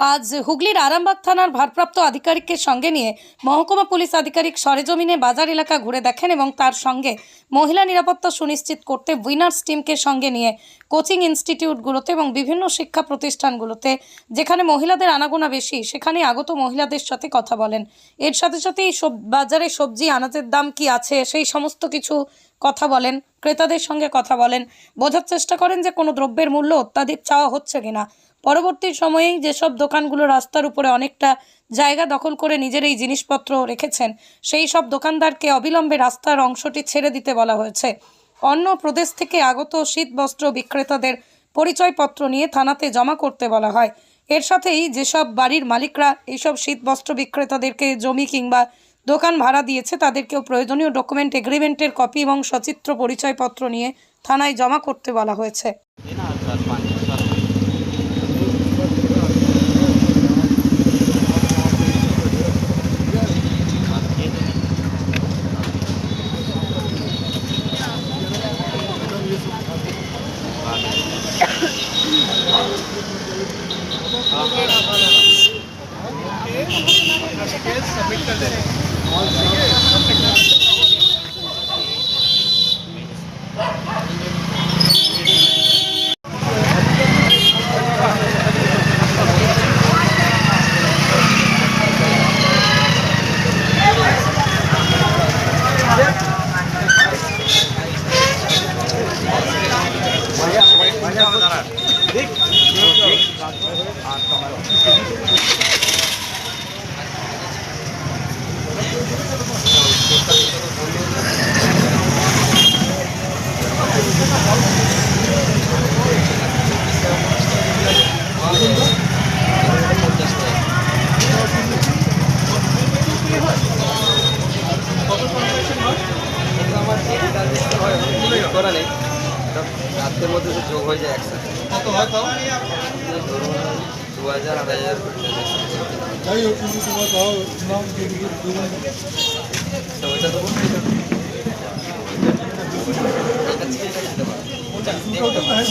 আজ হুগলির আরামবাগ থানার ভারপ্রাপ্ত আধিকারিককে সঙ্গে নিয়ে মহকুমা পুলিশ আধিকারিক সরেজমিনে বাজার এলাকা ঘুরে দেখেন এবং তার সঙ্গে মহিলা নিরাপত্তা সুনিশ্চিত করতে উইনার্স টিমকে সঙ্গে নিয়ে কোচিং ইনস্টিটিউটগুলোতে এবং বিভিন্ন শিক্ষা প্রতিষ্ঠানগুলোতে, যেখানে মহিলাদের আনাগোনা বেশি সেখানে আগত মহিলাদের সাথে কথা বলেন। এর সাথে সাথে সব বাজারে সবজি আনাজের দাম কি আছে, সেই সমস্ত কিছু কথা বলেন, ক্রেতাদের সঙ্গে কথা বলেন। বোঝার চেষ্টা করেন যে কোনো দ্রব্যের মূল্য অত্যাধিক চাওয়া হচ্ছে কিনা। পরবর্তী সময়েই যেসব দোকানগুলো রাস্তার উপরে অনেকটা জায়গা দখল করে নিজের এই জিনিসপত্র রেখেছেন, সেই সব দোকানদারকে অবিলম্বে রাস্তার অংশটি ছেড়ে দিতে বলা হয়েছে। অন্য প্রদেশ থেকে আগত শীত বস্ত্র বিক্রেতাদের পরিচয়পত্র নিয়ে থানাতে জমা করতে বলা হয়। এর সাথেই যেসব বাড়ির মালিকরা এইসব শীত বস্ত্র বিক্রেতাদেরকে জমি কিংবা দোকান ভাড়া দিয়েছে, তাদেরকেও প্রয়োজনীয় ডকুমেন্ট, এগ্রিমেন্টের কপি এবং সচিত্র পরিচয়পত্র নিয়ে থানায় জমা করতে বলা হয়েছে। सबमिट कर दे देख করা নেই। সব রাত্রের মধ্যে যোগ হয়ে যায় একসাথে। কত ধরুন দু হাজার আড়াই হাজার। যাই হোক কিন্তু তোমার তাও নাম ওইটা তো